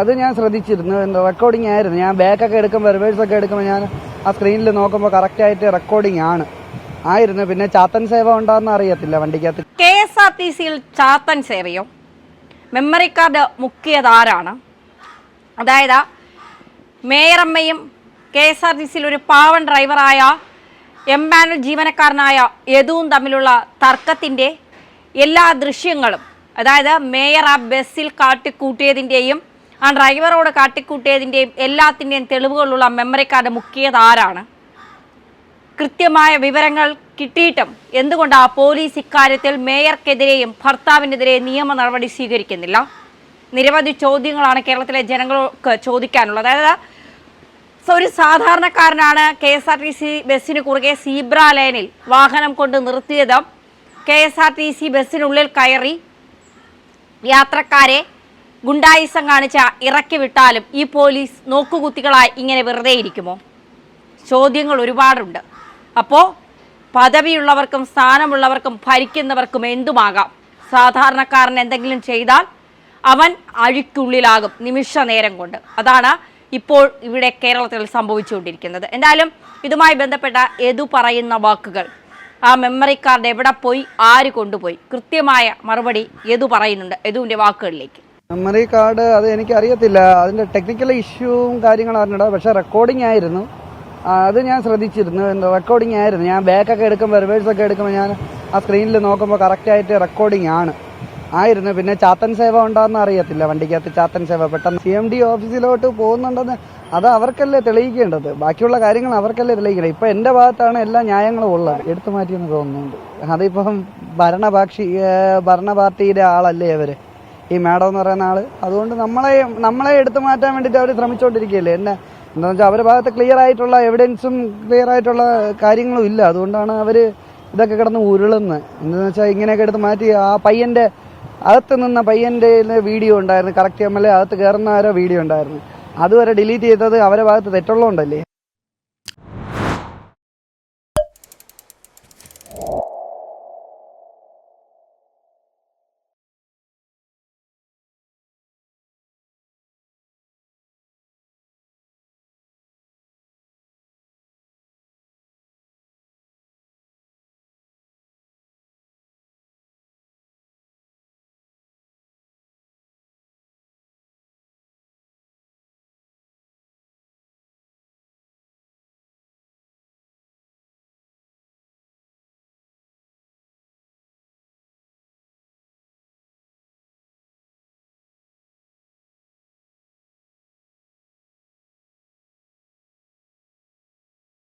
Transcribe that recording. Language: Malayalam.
അത് ഞാൻ ശ്രദ്ധിച്ചിരുന്നു. എന്താ റെക്കോർഡിംഗ് ആയിരുന്നു. ഞാൻ ബാക്കൊക്കെ എടുക്കുമ്പോൾ റിവേഴ്സ് ഒക്കെ എടുക്കുമ്പോൾ ഞാൻ ആ സ്ക്രീനിൽ നോക്കുമ്പോൾ കറക്റ്റ് ആയിട്ട് റെക്കോർഡിംഗ് ആണ്. ആയിരുന്നു. പിന്നെ ചാത്തൻ സേവ ഉണ്ടോന്ന് അറിയത്തില്ല വണ്ടിക്കകത്ത്. കെ എസ് ആർ ടി സിയിൽ ചാത്തൻ സേവയോ മെമ്മറി കാർഡ് മുക്കിയത് ആരാണ് അതായത് മേയറമ്മയും കെ എസ് ആർ ടി സിയിൽ ഒരു പാവൻ ഡ്രൈവറായ എം മാനുവൽ ജീവനക്കാരനായ യദുവും തമ്മിലുള്ള തർക്കത്തിന്റെ എല്ലാ ദൃശ്യങ്ങളും അതായത് മേയർ ആ ബസ്സിൽ കാട്ടിക്കൂട്ടിയതിന്റെയും ആ ഡ്രൈവറോട് കാട്ടിക്കൂട്ടിയതിന്റെയും എല്ലാത്തിന്റെയും തെളിവുകളുള്ള മെമ്മറി കാർഡ് മുക്കിയത് ആരാണ്? കൃത്യമായ വിവരങ്ങൾ കിട്ടിയിട്ടും എന്തുകൊണ്ടാ പോലീസ് ഇക്കാര്യത്തിൽ മേയർക്കെതിരെയും ഭർത്താവിനെതിരെയും നിയമ നടപടി സ്വീകരിക്കുന്നില്ല? നിരവധി ചോദ്യങ്ങളാണ് കേരളത്തിലെ ജനങ്ങൾക്ക് ചോദിക്കാനുള്ളത്. അതായത് ഒരു സാധാരണക്കാരനാണ് K S R T C ബസ്സിന് കുറുകെ സീബ്ര ലൈനിൽ വാഹനം കൊണ്ട് നിർത്തിയത്. K S R T C ബസ്സിനുള്ളിൽ കയറി യാത്രക്കാരെ ഗുണ്ടായിസം കാണിച്ച ഇറക്കി വിട്ടാലും ഈ പോലീസ് നോക്കുകുത്തികളായി ഇങ്ങനെ വെറുതെ ഇരിക്കുമോ? ചോദ്യങ്ങൾ ഒരുപാടുണ്ട്. അപ്പോൾ പദവിയുള്ളവർക്കും സ്ഥാനമുള്ളവർക്കും ഭരിക്കുന്നവർക്കും എന്തുമാകാം? സാധാരണക്കാരൻ എന്തെങ്കിലും ചെയ്താൽ അവൻ അഴിക്കുള്ളിലാകും നിമിഷ നേരം കൊണ്ട്. അതാണ് ഇപ്പോൾ ഇവിടെ കേരളത്തിൽ സംഭവിച്ചുകൊണ്ടിരിക്കുന്നത്. എന്തായാലും ഇതുമായി ബന്ധപ്പെട്ട എതു പറയുന്ന വാക്കുകൾ ആ മെമ്മറി കാർഡ് എവിടെ പോയി? ആര് കൊണ്ടുപോയി? കൃത്യമായ മറുപടി എതു പറയുന്നുണ്ട് എതുവിന്റെ വാക്കുകളിലേക്ക്. മെമ്മറി കാർഡ് അത് എനിക്ക് അറിയത്തില്ല അതിന്റെ ടെക്നിക്കൽ ഇഷ്യൂവും കാര്യങ്ങളും അറിഞ്ഞിട. പക്ഷെ റെക്കോർഡിംഗ് ആയിരുന്നു. അത് ഞാൻ ശ്രദ്ധിച്ചിരുന്നു. റെക്കോർഡിംഗ് ആയിരുന്നു. ഞാൻ ബാക്കൊക്കെ എടുക്കുമ്പോൾ റിവേഴ്സ് ഒക്കെ എടുക്കുമ്പോൾ ഞാൻ ആ സ്ക്രീനിൽ നോക്കുമ്പോൾ കറക്റ്റ് ആയിട്ട് റെക്കോർഡിംഗ് ആണ്. ആയിരുന്നു. പിന്നെ ചാത്തൻ സേവ ഉണ്ടോന്ന് അറിയത്തില്ല. വണ്ടിക്കകത്ത് ചാത്തൻ സേവ. പെട്ടെന്ന് സി എം ഡി ഓഫീസിലോട്ട് പോകുന്നുണ്ടെന്ന് അത് അവർക്കല്ലേ തെളിയിക്കേണ്ടത്? ബാക്കിയുള്ള കാര്യങ്ങൾ അവർക്കല്ലേ തെളിയിക്കണം ഇപ്പൊ എന്റെ ഭാഗത്താണ് എല്ലാ ന്യായങ്ങളും ഉള്ളത്. എടുത്തു മാറ്റിയെന്ന് തോന്നുന്നുണ്ട്. അതിപ്പം ഭരണപാക്ഷി ഭരണ പാർട്ടിയുടെ ആളല്ലേ അവർ? ഈ മാഡം എന്ന് പറയുന്ന ആൾ. അതുകൊണ്ട് നമ്മളെ നമ്മളെ എടുത്തു മാറ്റാൻ വേണ്ടിയിട്ട് അവർ ശ്രമിച്ചുകൊണ്ടിരിക്കുകയല്ലേ എന്നെ എന്താണെന്ന് വെച്ചാൽ അവരുടെ ഭാഗത്ത് ക്ലിയർ ആയിട്ടുള്ള എവിഡൻസും ക്ലിയർ ആയിട്ടുള്ള കാര്യങ്ങളും ഇല്ല. അതുകൊണ്ടാണ് അവർ ഇതൊക്കെ കിടന്ന് ഉരുളുന്നത്. എന്താണെന്ന് വെച്ചാൽ ഇങ്ങനെയൊക്കെ എടുത്ത് മാറ്റി ആ പയ്യന്റെ അകത്ത് നിന്ന പയ്യന്റെ വീഡിയോ ഉണ്ടായിരുന്നു. കറക്റ്റ് എം എൽ എ അകത്ത് കയറുന്ന ആരോ വീഡിയോ ഉണ്ടായിരുന്നു. അതുവരെ ഡിലീറ്റ് ചെയ്തത് അവരെ ഭാഗത്ത് തെറ്റുള്ളതുകൊണ്ടല്ലേ?